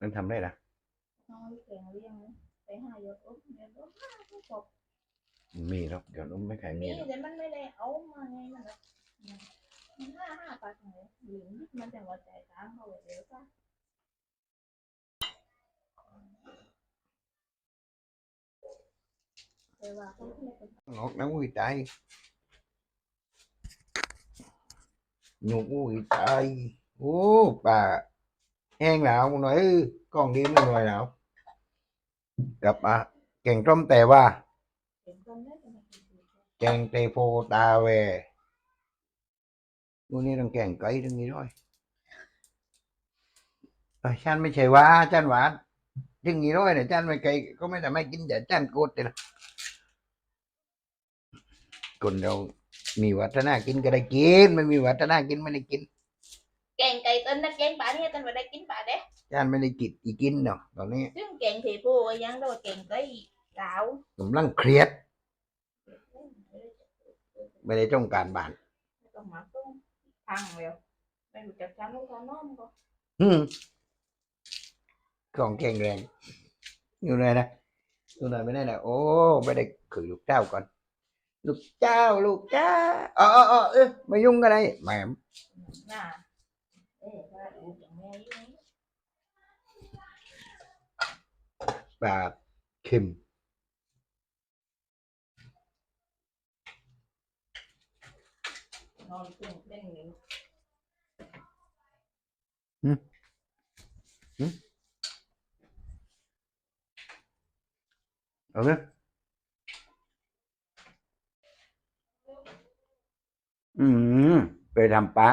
มันทำได้ละน้อยแกงเลี้ยงนะไปหายกอุ๊บเนี่ยก็ห้าก็จบมีหรอกเดี๋ยวนู้นไม่ขายมีนี่หรอกแต่มันไม่ได้เอามาไงมันแบบมันห้าห้าปากเลยหรือมันจะว่าใจกลางเขาไว้เดี๋ยวก็แต่ว่าเขาไม่เป็น ngọt lắm quý tay nhục quý tay ô bà hen nào nói "Ừ, con đi nó rồi nào gặp à kèn trong tè ba เห็นคนได้แต่ไม่เป็นไร kèn tè phô ta về นู่นนี่ต้องแก่งไกลตรงนี้ด้วยเอ้ยฉันไม่ใช่ว่าฉันหวานถึงนี้ด้วยเนี่ยฉันไม่ไกลก็ไม่แต่ไม่กินแต่ฉันโกดเลยนะคนเรามีวัฒนากินก็ได้กินไม่มีวัฒนากินไม่ได้กิน แกงไก่ต้นนะแกงป่าเนี่ยต้นไม่ได้กินป่าเด้ฉันไม่ได้กินอีกินเนาะตอนนี้ซึ่งแกงเทปูก็ยังโดนแกงไก่ดาวกำลังเครียด ไม่ได้ต้องการบ้านไม่ต้องมาต้องพังแล้วไม่รู้จักชั้นลูกชั้นน้องก็อืมของแข็งแรงอยู่ไหนนะอยู่ไหนไม่ได้นะโอ้ไม่ได้คือลูกเจ้าก่อนลูกเจ้า ลูกเจ้าอ๋ออ๋ออ๋อเอ้ยไม่ยุ่งกันเลยแหมน่ะ เอ๊ะว่าดูอย่างแม่อยู่นี่ปลาเค็มนอนตึงเล่นอยู่เอาเลยอืมไปทำปลา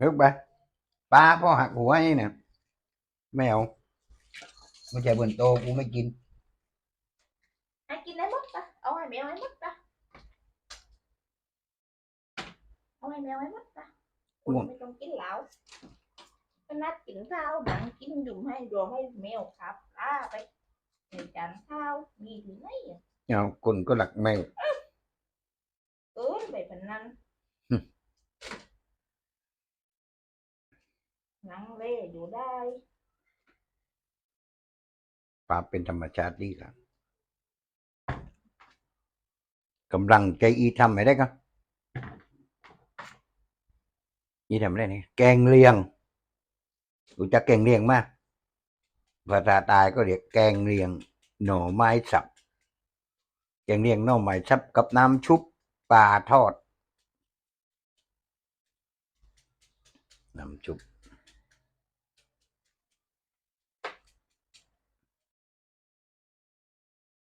ฮ้ยไปปลาพ่อหักหัวไอ้เนี่ยไม่เอาไม่ใช่บนโตกูไม่กินให้กินได้หมดปะเอาให้แมวให้หมดปะเอาให้แมวให้หมดปะคุณไม่ต้องกินเหล้าก็นัดกินข้าวบังกินดุมให้รวมให้แมวครับลาไปในจานข้าวมีถึงไหนอะเอาคนก็หลักแมวเกินไปพนัน นังเล่อยู่ได้ปลาเป็นธรรมชาติดีครับกำลังใจอีทำไม่ได้ก็อีทำได้นี่แกงเลียงรู้จักแกงเลียงมากภาษาตายก็เรียกแกงเลียง หน่อไม้สับแกงเลียงหน่อไม้สับกับน้ำชุบปลาทอดน้ำชุบ